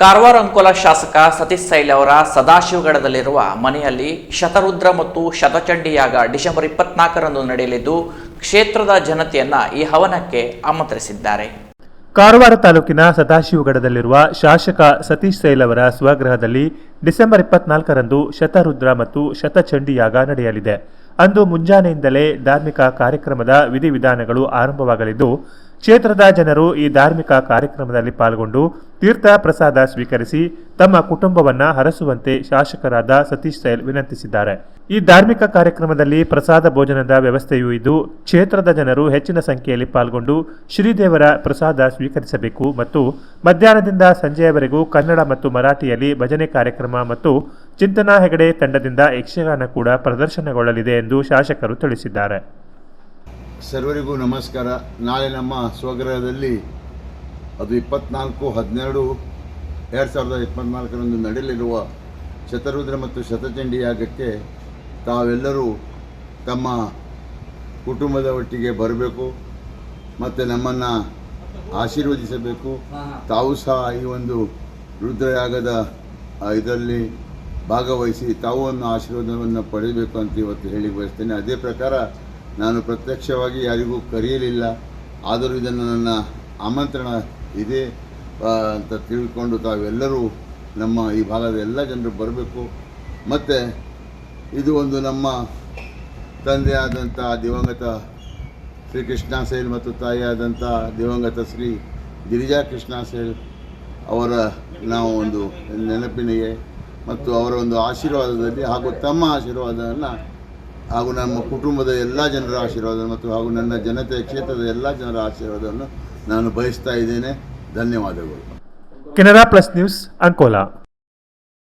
ಕಾರವಾರ ಅಂಕೋಲ ಶಾಸಕ ಸತೀಶ್ ಸೈಲ್ ಅವರ ಸದಾಶಿವಗಡದಲ್ಲಿರುವ ಮನೆಯಲ್ಲಿ ಶತರುದ್ರ ಮತ್ತು ಶತಚಂಡಿಯಾಗ ಡಿಸೆಂಬರ್ ಇಪ್ಪತ್ನಾಲ್ಕರಂದು ನಡೆಯಲಿದ್ದು, ಕ್ಷೇತ್ರದ ಜನತೆಯನ್ನ ಈ ಹವನಕ್ಕೆ ಆಮಂತ್ರಿಸಿದ್ದಾರೆ. ಕಾರವಾರ ತಾಲೂಕಿನ ಸದಾಶಿವಗಡದಲ್ಲಿರುವ ಶಾಸಕ ಸತೀಶ್ ಸೈಲ್ ಅವರ ಸ್ವಗೃಹದಲ್ಲಿ ಡಿಸೆಂಬರ್ ಇಪ್ಪತ್ನಾಲ್ಕರಂದು ಶತರುದ್ರ ಮತ್ತು ಶತಚಂಡಿಯಾಗ ನಡೆಯಲಿದೆ. ಅಂದು ಮುಂಜಾನೆಯಿಂದಲೇ ಧಾರ್ಮಿಕ ಕಾರ್ಯಕ್ರಮದ ವಿಧಿವಿಧಾನಗಳು ಆರಂಭವಾಗಲಿದ್ದು ಕ್ಷೇತ್ರದ ಜನರು ಈ ಧಾರ್ಮಿಕ ಕಾರ್ಯಕ್ರಮದಲ್ಲಿ ಪಾಲ್ಗೊಂಡು ತೀರ್ಥ ಪ್ರಸಾದ ಸ್ವೀಕರಿಸಿ ತಮ್ಮ ಕುಟುಂಬವನ್ನ ಹರಸುವಂತೆ ಶಾಸಕರಾದ ಸತೀಶ್ ಸೈಲ್ ವಿನಂತಿಸಿದ್ದಾರೆ. ಈ ಧಾರ್ಮಿಕ ಕಾರ್ಯಕ್ರಮದಲ್ಲಿ ಪ್ರಸಾದ ಭೋಜನದ ವ್ಯವಸ್ಥೆಯೂ ಇದ್ದು, ಕ್ಷೇತ್ರದ ಜನರು ಹೆಚ್ಚಿನ ಸಂಖ್ಯೆಯಲ್ಲಿ ಪಾಲ್ಗೊಂಡು ಶ್ರೀದೇವರ ಪ್ರಸಾದ ಸ್ವೀಕರಿಸಬೇಕು ಮತ್ತು ಮಧ್ಯಾಹ್ನದಿಂದ ಸಂಜೆಯವರೆಗೂ ಕನ್ನಡ ಮತ್ತು ಮರಾಠಿಯಲ್ಲಿ ಭಜನೆ ಕಾರ್ಯಕ್ರಮ ಮತ್ತು ಚಿಂತನಾ ಹೆಗಡೆ ತಂಡದಿಂದ ಯಕ್ಷಗಾನ ಕೂಡ ಪ್ರದರ್ಶನಗೊಳ್ಳಲಿದೆ ಎಂದು ಶಾಸಕರು ತಿಳಿಸಿದ್ದಾರೆ. ಸರ್ವರಿಗೂ ನಮಸ್ಕಾರ. ನಾಳೆ ನಮ್ಮ ಸ್ವಗೃಹದಲ್ಲಿ ಅದು ಇಪ್ಪತ್ನಾಲ್ಕು ಹದಿನೆರಡು ಎರಡು ಸಾವಿರದ ಇಪ್ಪತ್ನಾಲ್ಕರಂದು ನಡೆಯಲಿರುವ ಶತರುದ್ರ ಮತ್ತು ಶತಚಂಡಿ ಯಾಗಕ್ಕೆ ತಾವೆಲ್ಲರೂ ತಮ್ಮ ಕುಟುಂಬದ ಒಟ್ಟಿಗೆ ಬರಬೇಕು ಮತ್ತು ನಮ್ಮನ್ನು ಆಶೀರ್ವದಿಸಬೇಕು. ತಾವು ಸಹ ಈ ಒಂದು ರುದ್ರಯಾಗದ ಇದರಲ್ಲಿ ಭಾಗವಹಿಸಿ ತಾವು ಒಂದು ಆಶೀರ್ವಾದವನ್ನು ಪಡೆಯಬೇಕು ಅಂತ ಇವತ್ತು ಹೇಳಿ ಬಯಸ್ತೇನೆ. ಅದೇ ಪ್ರಕಾರ ನಾನು ಪ್ರತ್ಯಕ್ಷವಾಗಿ ಯಾರಿಗೂ ಕರೆಯಲಿಲ್ಲ. ಆದರೂ ಇದನ್ನು ನನ್ನ ಆಮಂತ್ರಣ ಇದೆ ಅಂತ ತಿಳ್ಕೊಂಡು ತಾವೆಲ್ಲರೂ ನಮ್ಮ ಈ ಭಾಗದ ಎಲ್ಲ ಜನರು ಬರಬೇಕು. ಮತ್ತು ಇದು ಒಂದು ನಮ್ಮ ತಂದೆಯಾದಂಥ ದಿವಂಗತ ಶ್ರೀ ಕೃಷ್ಣ ಸೇಲ್ ಮತ್ತು ತಾಯಿಯಾದಂಥ ದಿವಂಗತ ಶ್ರೀ ಗಿರಿಜಾ ಕೃಷ್ಣ ಸೇಲ್ ಅವರ ನಾವು ಒಂದು ನೆನಪಿನಿಗೆ ಮತ್ತು ಅವರ ಒಂದು ಆಶೀರ್ವಾದದಲ್ಲಿ ಹಾಗೂ ತಮ್ಮ ಆಶೀರ್ವಾದವನ್ನು ಹಾಗೂ ನಮ್ಮ ಕುಟುಂಬದ ಎಲ್ಲ ಜನರ ಆಶೀರ್ವಾದ ಮತ್ತು ಹಾಗೂ ನನ್ನ ಜನತೆಯ ಕ್ಷೇತ್ರದ ಎಲ್ಲ ಜನರ ಆಶೀರ್ವಾದವನ್ನು ನಾನು ಬಯಸ್ತಾ ಇದ್ದೇನೆ. ಧನ್ಯವಾದಗಳು. Canara plus news Ankola.